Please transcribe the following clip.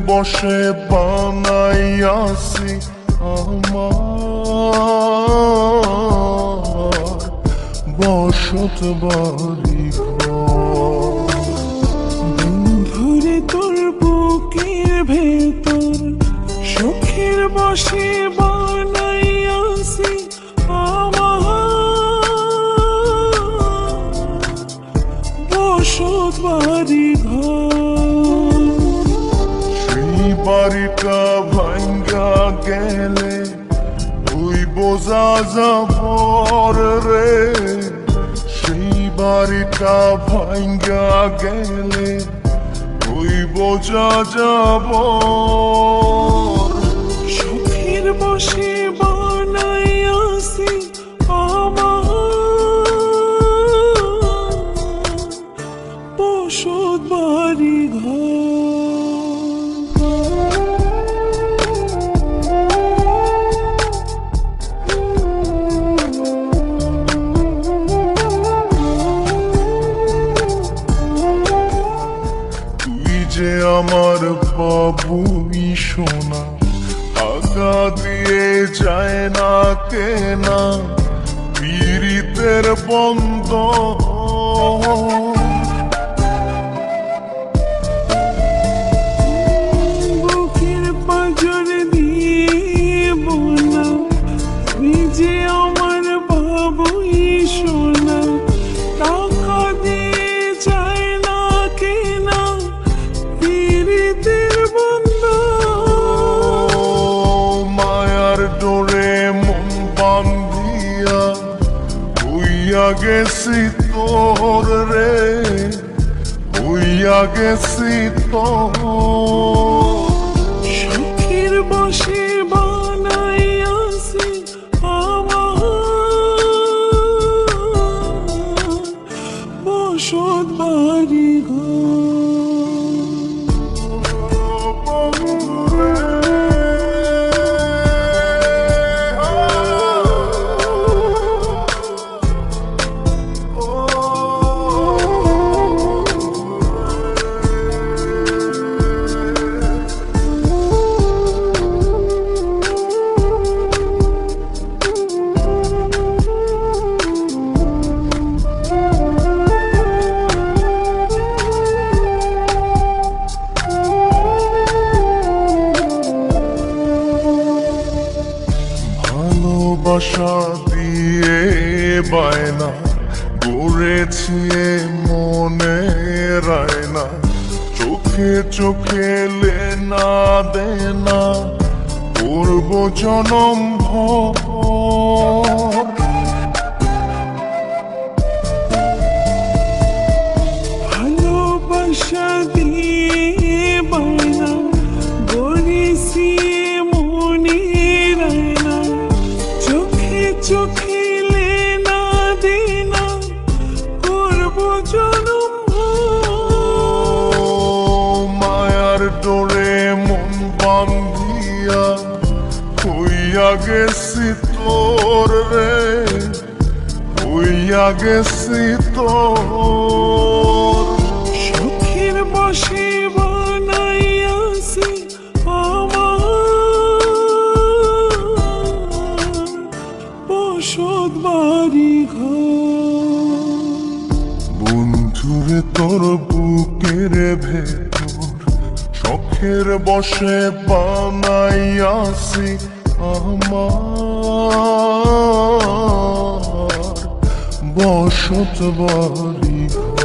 বসে বানাইয়াছি আমার বসত বাড়ি ঘরে তোর বুকের ভেতর সুখের বসে বাড়িটা ভাঙ্গা গেলে ওই বোঝা যাব রে। সেই বাড়িটা ভাঙ্গা গেলে ওই বোঝা যাব সুখের বসে বানাইয়াছি আমার। বসত বাড়ি ঘর যে আমার বাবুই সোনা আগা দিয়ে যায় না কেনা পীড়িতের বন্ধ গেছি তোর রে হইয়া গেছি তোর ভালোবাসা দিয়ে বায়না গড়েছি মনে রায়না। চোখে চোখে লেনা দেনা পূর্ব জনম ভালোবাসা হইয়া গেছি তোর রে হইয়া গেছি তোর। সুখের বসে বানাইয়াছি আমার বসত বাড়ি বন্ধুরে তোর বুকের ভেতর শখের বসে বানাইয়াছি আমার বসত বাড়ি ঘর